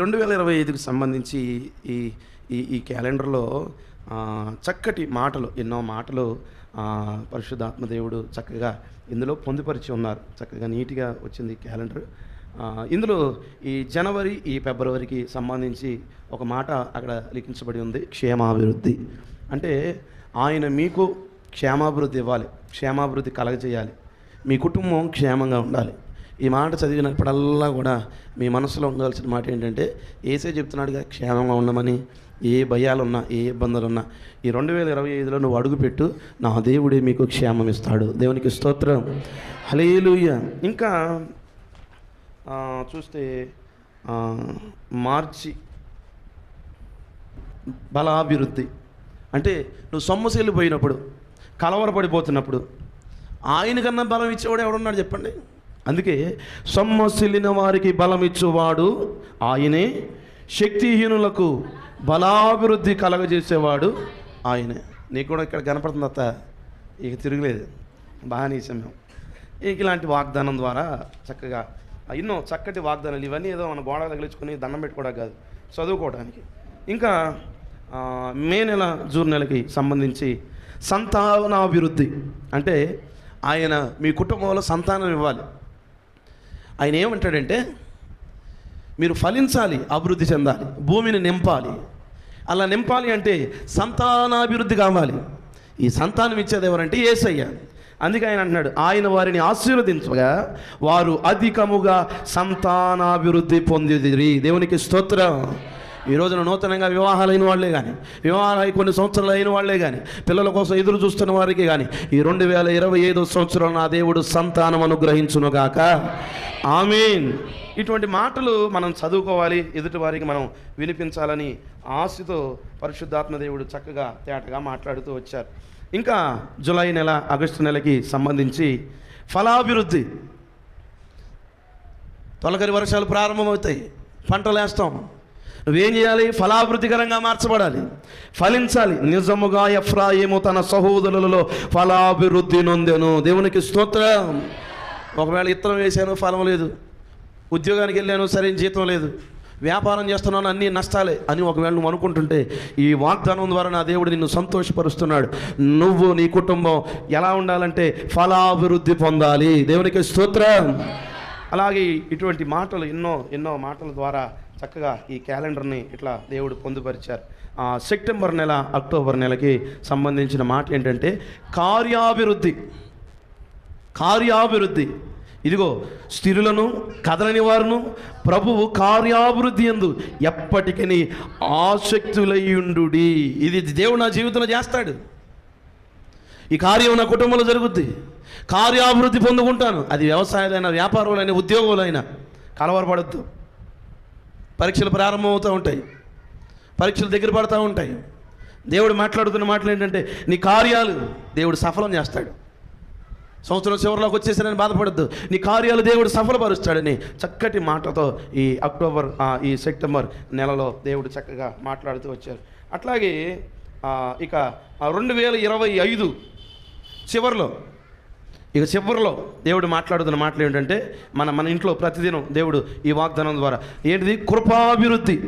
రెండు వేల ఇరవై ఐదుకి సంబంధించి ఈ ఈ ఈ క్యాలెండర్లో చక్కటి మాటలు ఎన్నో మాటలు పరిశుద్ధాత్మ దేవుడు చక్కగా ఇందులో పొందుపరిచి ఉన్నారు. చక్కగా నీట్గా వచ్చింది క్యాలెండర్. ఇందులో ఈ జనవరి ఈ ఫిబ్రవరికి సంబంధించి ఒక మాట అక్కడ లిఖించబడి ఉంది క్షేమాభివృద్ధి. అంటే ఆయన మీకు క్షేమాభివృద్ధి ఇవ్వాలి క్షేమాభివృద్ధి కలగజేయాలి. మీ కుటుంబం క్షేమంగా ఉండాలి. ఈ మాట చదివినప్పుడల్లా కూడా మీ మనసులో ఉండాల్సిన మాట ఏంటంటే ఏసే చెప్తున్నాడుగా క్షేమంగా ఉండమని ఏ భయాలున్నా ఏ ఇబ్బందులున్నా ఈ రెండు వేల ఇరవై ఐదులో నువ్వు అడుగుపెట్టు నా దేవుడే మీకు క్షేమం ఇస్తాడు దేవునికి స్తోత్రం. హలేలుయ్య ఇంకా చూస్తే మార్చి బలాభివృద్ధి. అంటే నువ్వు సొమ్మశీలు పోయినప్పుడు కలవరపడిపోతున్నప్పుడు ఆయన కన్నా బలం ఇచ్చేవాడు ఎవడున్నాడు చెప్పండి? అందుకే సొమ్మసిల్లిన వారికి బలం ఇచ్చేవాడు ఆయనే శక్తిహీనులకు బలాభివృద్ధి కలగజేసేవాడు. ఆయనే. నీకు కూడా ఇక్కడ కనపడుతుంది అత్త. ఇక తిరగలేదు. బాగా సమయం. ఇక ఇలాంటి వాగ్దానం ద్వారా చక్కగా ఎన్నో చక్కటి వాగ్దానాలు ఇవన్నీ ఏదో మన గోడ తగిలించుకొని దండం పెట్టుకోవడం కాదు. చదువుకోవడానికి. ఇంకా మే నెల జూన్ నెలకి సంబంధించి సంతానాభివృద్ధి. అంటే ఆయన మీ కుటుంబంలో సంతానం ఇవ్వాలి. ఆయన ఏమంటాడంటే మీరు ఫలించాలి అభివృద్ధి చెందాలి భూమిని నింపాలి. అలా నింపాలి అంటే సంతానాభివృద్ధి కావాలి. ఈ సంతానం ఇచ్చేది ఎవరంటే ఏసయ్య. అందుకే ఆయన అంటున్నాడు ఆయన వారిని ఆశీర్వదించగా వారు అధికముగా సంతానాభివృద్ధి పొందిదిరి దేవునికి స్తోత్రం. ఈ రోజున నూతనంగా వివాహాలు అయిన వాళ్ళే కానీ వివాహాలు కొన్ని సంవత్సరాలు అయిన వాళ్ళే కానీ పిల్లల కోసం ఎదురు చూస్తున్న వారికి కానీ ఈ రెండు వేల ఇరవై ఐదో సంవత్సరం నా దేవుడు సంతానం అనుగ్రహించునుగాక. ఆమీన్. ఇటువంటి మాటలు మనం చదువుకోవాలి ఎదుటి వారికి మనం వినిపించాలని ఆశతో పరిశుద్ధాత్మ దేవుడు చక్కగా తేటగా మాట్లాడుతూ వచ్చారు. ఇంకా జూలై నెల ఆగస్టు నెలకి సంబంధించి ఫలాభివృద్ధి. తొలకరి వర్షాలు ప్రారంభమవుతాయి పంటలు వేస్తాం. నువ్వేం చేయాలి? ఫలాభివృద్ధికరంగా మార్చబడాలి. ఫలించాలి. నిజముగా ఎఫ్రాయిము తన సహోదరులలో ఫలాభివృద్ధి నొందెను. దేవునికి స్తోత్రం. ఒకవేళ ఇత్తనం వేశాను ఫలం లేదు. ఉద్యోగానికి వెళ్ళాను సరైన జీతం లేదు. వ్యాపారం చేస్తున్నాను అన్ని నష్టాలే అని ఒకవేళ నువ్వు అనుకుంటుంటే ఈ వాగ్దానం ద్వారా నా దేవుడు నిన్ను సంతోషపరుస్తున్నాడు. నువ్వు నీ కుటుంబం ఎలా ఉండాలంటే ఫలాభివృద్ధి పొందాలి. దేవునికి స్తోత్రం. అలాగే ఇటువంటి మాటలు ఎన్నో ఎన్నో మాటల ద్వారా చక్కగా ఈ క్యాలెండర్ని ఇట్లా దేవుడు పొందుపరిచారు. సెప్టెంబర్ నెల అక్టోబర్ నెలకి సంబంధించిన మాట ఏంటంటే కార్యాభివృద్ధి. కార్యాభివృద్ధి. ఇదిగో స్థిరులను కదలని వారును ప్రభువు కార్యాభివృద్ధి ఎందు ఎప్పటికీ ఆసక్తులయ్యుండు ఇది దేవుడు నా జీవితంలో చేస్తాడు. ఈ కార్యం నా కుటుంబంలో జరుగుద్ది. కార్యాభివృద్ధి పొందుకుంటాను. అది వ్యవసాయాలైనా వ్యాపారాలైనా ఉద్యోగాలైనా కలవరపడద్దు. పరీక్షలు ప్రారంభమవుతూ ఉంటాయి. పరీక్షలు దగ్గర పడుతూ ఉంటాయి. దేవుడు మాట్లాడుతున్న మాటలు ఏంటంటే నీ కార్యాలు దేవుడు సఫలం చేస్తాడు. సంవత్సరం చివరిలోకి వచ్చేసానని బాధపడద్దు. నీ కార్యాలు దేవుడు సఫలపరుస్తాడని చక్కటి మాటతో ఈ అక్టోబర్ ఈ సెప్టెంబర్ నెలలో దేవుడు చక్కగా మాట్లాడుతూ వచ్చారు. అట్లాగే ఇక రెండు వేల ఇరవై ఐదు చివరిలో ఇక చివరిలో దేవుడు మాట్లాడుతున్న మాటలు ఏంటంటే మన మన ఇంట్లో ప్రతిదినం దేవుడు ఈ వాగ్దానం ద్వారా ఏంటిది? కృపాభివృద్ధి.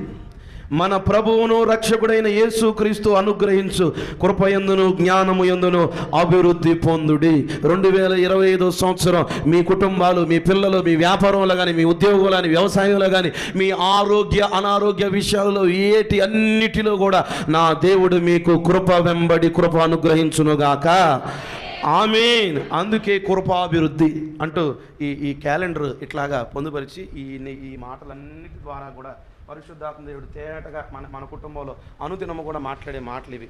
మన ప్రభువును రక్షకుడైన యేసు క్రీస్తు అనుగ్రహించు. కృపయందును జ్ఞానము ఎందును అభివృద్ధి పొందుడి. రెండు వేల ఇరవై ఐదో సంవత్సరం మీ కుటుంబాలు మీ పిల్లలు మీ వ్యాపారంలో కానీ మీ ఉద్యోగంలో కానీ వ్యవసాయంలో కానీ మీ ఆరోగ్య అనారోగ్య విషయాల్లో ఏటి అన్నిటిలో కూడా నా దేవుడు మీకు కృప వెంబడి కృప అనుగ్రహించునుగాక. ఆమెన్. అందుకే కృపాభివృద్ధి అంటూ ఈ ఈ క్యాలెండర్ ఇట్లాగా పొందుపరిచి ఈ ఈ మాటలన్నిటి ద్వారా కూడా పరిశుద్ధాత్మ దేవుడు తేటగా మన మన కుటుంబంలో అనుదినము కూడా మాట్లాడే మాటలు ఇవి.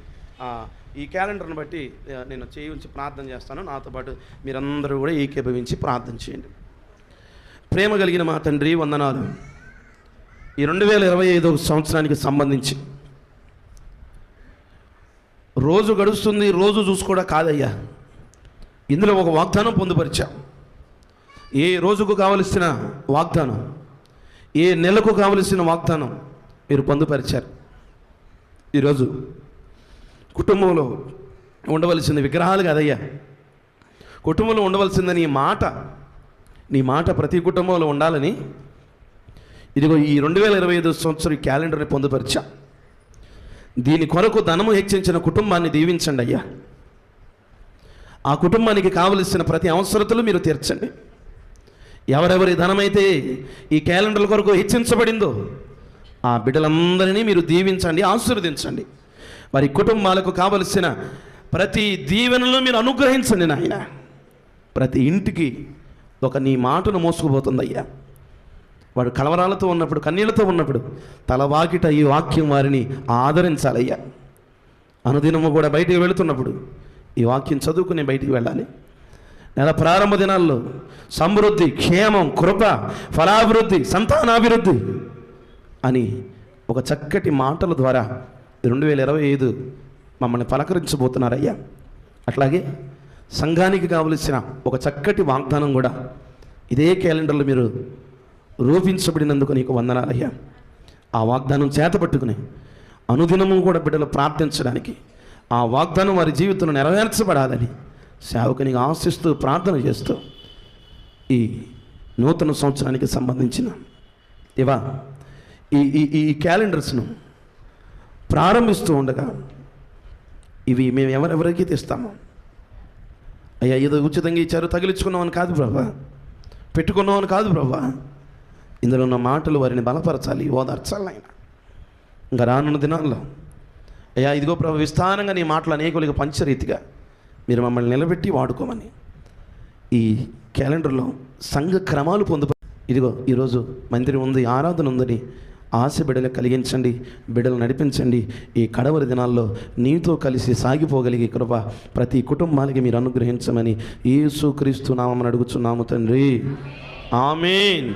ఈ క్యాలెండర్ని బట్టి నేను చేయించి ప్రార్థన చేస్తాను. నాతో పాటు మీరందరూ కూడా ఏకీభవించి ప్రార్థన చేయండి. ప్రేమ కలిగిన మా తండ్రి వందనాలు. ఈ రెండు వేల ఇరవై ఐదో సంవత్సరానికి సంబంధించి రోజు గడుస్తుంది రోజు చూసుకోవడం కాదయ్యా. ఇందులో ఒక వాగ్దానం పొందుపరిచాం. ఏ రోజుకు కావలసిన వాగ్దానం ఏ నెలకు కావలసిన వాగ్దానం మీరు పొందుపరిచారు? ఈరోజు కుటుంబంలో ఉండవలసిన విగ్రహాలు కాదయ్యా. కుటుంబంలో ఉండవలసిందని నీ మాట నీ మాట ప్రతి కుటుంబంలో ఉండాలని ఇదిగో ఈ రెండు వేల ఇరవై ఐదు సంవత్సరం ఈ క్యాలెండర్ని పొందుపరిచా. దీని కొరకు ధనము హెచ్చించిన కుటుంబాన్ని దీవించండి అయ్యా. ఆ కుటుంబానికి కావలసిన ప్రతి అవసరతలు మీరు తీర్చండి. ఎవరెవరి ధనమైతే ఈ క్యాలెండర్ కొరకు హెచ్చించబడిందో ఆ బిడ్డలందరినీ మీరు దీవించండి ఆశీర్వదించండి. వారి కుటుంబాలకు కావలసిన ప్రతి దీవెనలు మీరు అనుగ్రహించండి నాయన. ప్రతి ఇంటికి ఒక నీ మాటను మోసుకుపోతుందయ్యా. వాడు కలవరాలతో ఉన్నప్పుడు కన్నీళ్ళతో ఉన్నప్పుడు తలవాకిట ఈ వాక్యం వారిని ఆదరించాలయ్యా. అనుదినము కూడా బయటికి వెళుతున్నప్పుడు ఈ వాక్యం చదువుకుని బయటికి వెళ్ళాలి. నెల ప్రారంభ దినాల్లో సమృద్ధి క్షేమం కృప ఫలాభివృద్ధి సంతానాభివృద్ధి అని ఒక చక్కటి మాటల ద్వారా రెండు వేల ఇరవై ఐదు మమ్మల్ని పలకరించబోతున్నారయ్యా. అట్లాగే సంఘానికి కావలసిన ఒక చక్కటి వాగ్దానం కూడా ఇదే క్యాలెండర్లో మీరు రూపించబడినందుకు నీకు వందనాలయ్యా. ఆ వాగ్దానం చేతపట్టుకుని అనుదినము కూడా బిడ్డలు ప్రార్థించడానికి ఆ వాగ్దానం వారి జీవితంలో నెరవేర్చబడాలని సేవకునికి ఆశిస్తూ ప్రార్థన చేస్తూ ఈ నూతన సంవత్సరానికి సంబంధించిన ఇవా ఈ ఈ ఈ క్యాలెండర్స్ను ప్రారంభిస్తూ ఉండగా ఇవి మేము ఎవరెవరికి తెస్తాము. అయ్యా ఏదో ఉచితంగా ఇచ్చారు తగిలించుకున్నామని కాదు ప్రభా. పెట్టుకున్నామని కాదు ప్రభా. ఇందులో ఉన్న మాటలు వారిని బలపరచాలి ఓదార్చాలి ఆయన ఇంకా రానున్న దినాల్లో అయ్యా ఇదిగో ప్రభు విస్తారంగా నీ మాటలు అనేకులకి పంచరీతిగా మీరు మమ్మల్ని నిలబెట్టి వాడుకోమని ఈ క్యాలెండర్లో సంఘ క్రమాలు పొందు ఇదిగో ఈరోజు మందిరం ఉంది ఆరాధన ఉందని ఆశ బిడలు కలిగించండి బిడ్డలు నడిపించండి. ఈ కడవరి దినాల్లో నీతో కలిసి సాగిపోగలిగే కృప ప్రతి కుటుంబానికి మీరు అనుగ్రహించమని యేసు క్రీస్తు నామని అడుగుచున్నాము తండ్రి. ఆమెన్.